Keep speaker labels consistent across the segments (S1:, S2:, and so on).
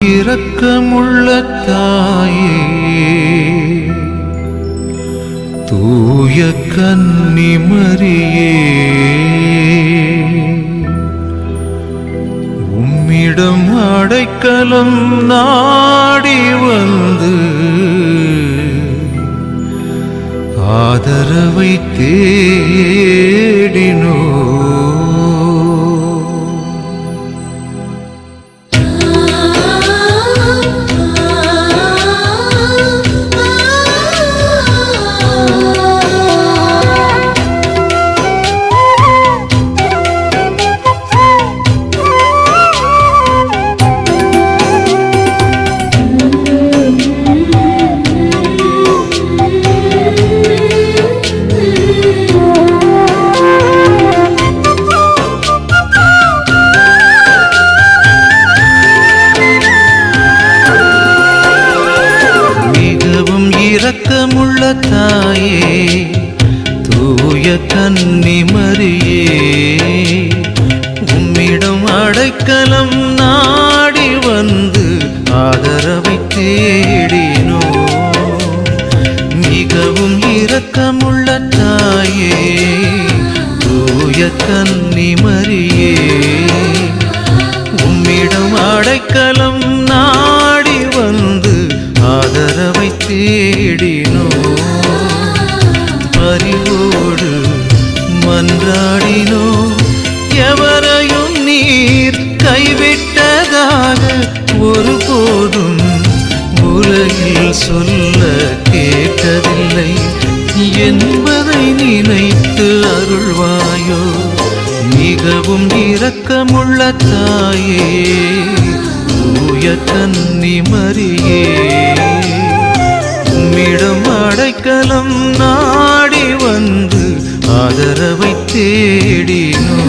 S1: இரக்கமுள்ள தாயே தூய கன்னிமரியே உம்மிடம் அடைக்கலம் நாடி வந்து உம்மிடம் அடைக்கலம் நாடி வந்து ஆதரவை தேடினோ. மிகவும் இரக்கமுள்ள தாயே தூய கன்னிமரியே உம்மிடம் அடைக்கலம் சொல்ல கேட்டதில்லை. என்பதை நினைத்து அருள்வாயோ? மிகவும் இரக்கமுள்ள தாயே தூய கன்னி மறியே உம்மிடம் அடைக்கலம் நாடி வந்து ஆதரவை தேடினோ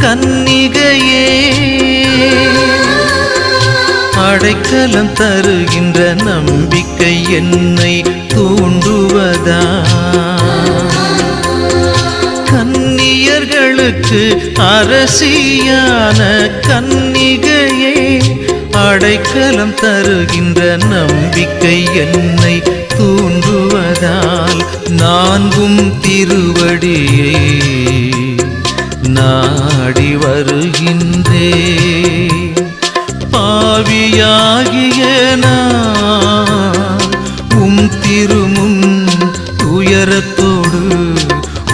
S1: கன்னிகையே. அடைக்கலம் தருகின்ற நம்பிக்கை என்னை தூண்டுவதா? கன்னியர்களுக்கு அரசியான கன்னிகையே அடைக்கலம் தருகின்ற நம்பிக்கை என்னை தூண்டுவதால் நான்கும் திருவடியை. நாடி வருகின்றே. பாவியாகிய உம் திருமும் துயரத்தோடு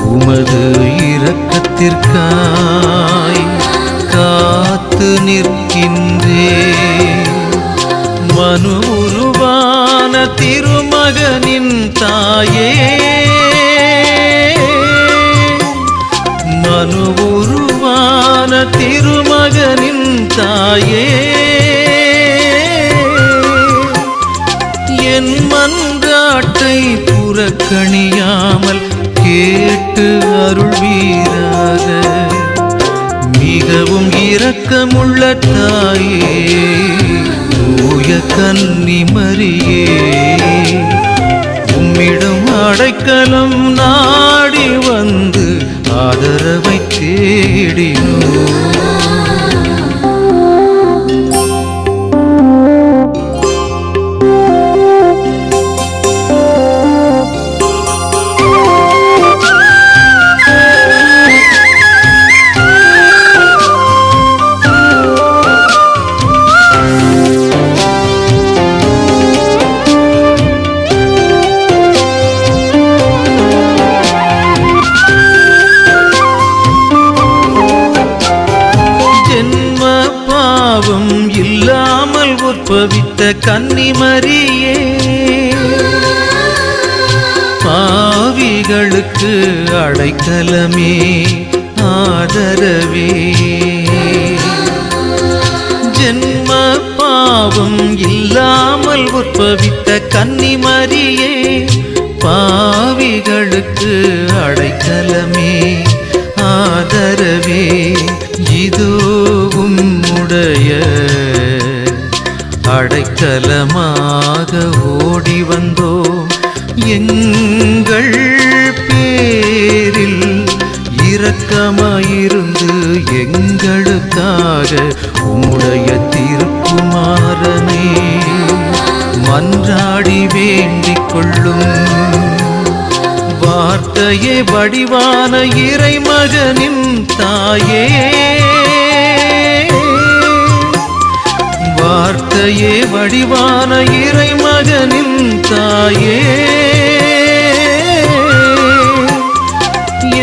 S1: உமது இரக்கத்திற்காய் காத்து நிற்கின்றே. மனு உருவான திருமகனின் தாயே. மனு உருவான திருமகனின் தாயே. என் மன்றாட்டை புறக்கணியாமல் கேட்டு அருள்வீராக மிகவும் இரக்கமுள்ள தாயே. தூய கன்னிமரியே தேடினோ இல்லாமல் கன்னிமரியே பாவிகளுக்கு அடைக்கலமே ஆதரவே. ஜென்ம பாவம் இல்லாமல் உற்பவித்த கன்னிமரியே பாவிகளுக்கு அடைக்கலமே ஆதரவே. இதோவும் உடைய அடைக்கலமாக ஓடி வந்தோம். எங்கள் பேரில் இரக்கமாயிருந்து எங்களுக்காக உம்முடைய திருக்குமாரனே மன்றாடி வேண்டிக் கொள்ளும். வார்த்தையே வடிவான இறைமகனின் தாயே வார்த்தையே வடிவான இறை மகனின் தாயே.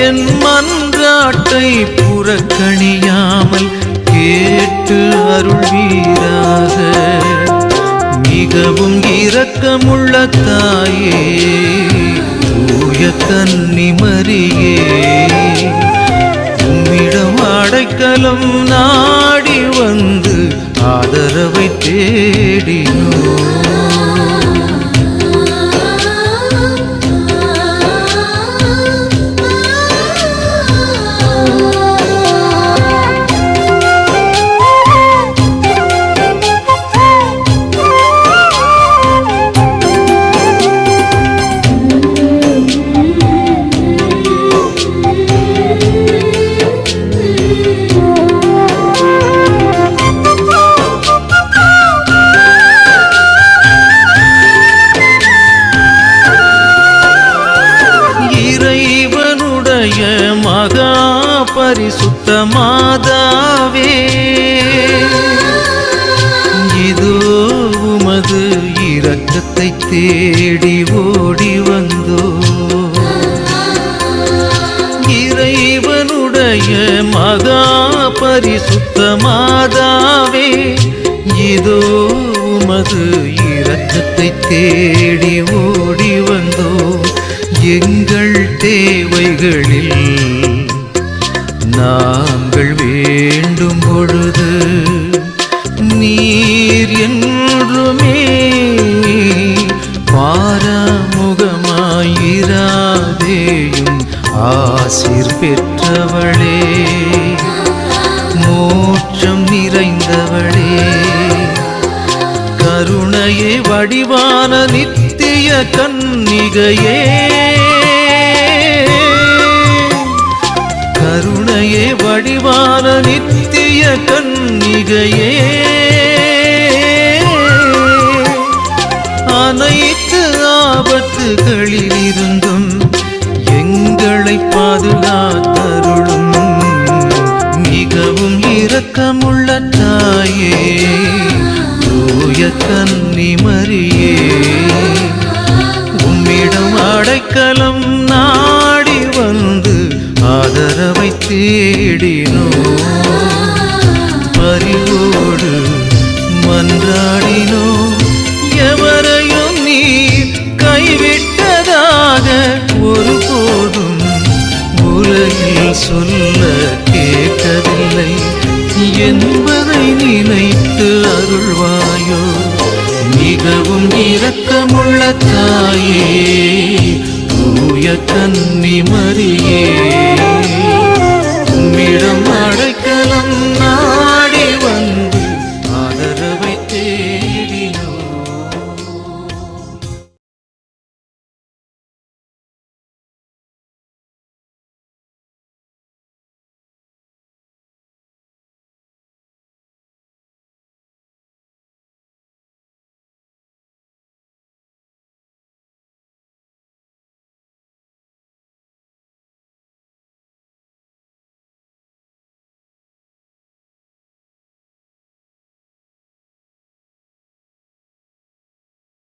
S1: என் மன்றாட்டை புறக்கணியாமல் கேட்டு அருள்வீராக மிகவும் இரக்கமுள்ள தாயே தூய கன்னி கன்னிமரியே. உம்மிடம் அடைக்கலம் நாடி வந்த ஆதரவை தேடினோ பரிசுத்த மாதாவே இதோ உமது இரக்கத்தை தேடி ஓடி வந்தோ. இறைவனுடைய மகா பரிசுத்த மாதாவே இதோ உமது இரக்கத்தை தேடி ஓடி வேண்டும் பொழுது நீர் என்றுமே பாராமுகமாயிராதேயும் ஆசிர் பெற்றவளே. மோட்சம் நிறைந்தவளே. கருணையே வடிவான நித்திய கன்னிகையே. நித்திய கன்னிகையே. அனைத்து ஆபத்துகளில் இருந்தும் எங்களை பாதுகாத்தருளும். மிகவும் இரக்கமுள்ள தாயே தூய கன்னி கன்னிமரியே உம்மிடம் அடைக்கலம் நாடி வந்து ஆதரவை தேடி மன்றாடினோ எவரையும் நீர் கைவிட்டதாக ஒரு போதும் உலகில் சொல்ல கேட்கவில்லை என்பதை நினைத்து அருள்வாயோ? மிகவும் இரக்கமுள்ள தாயே தூய கன்னி மரியே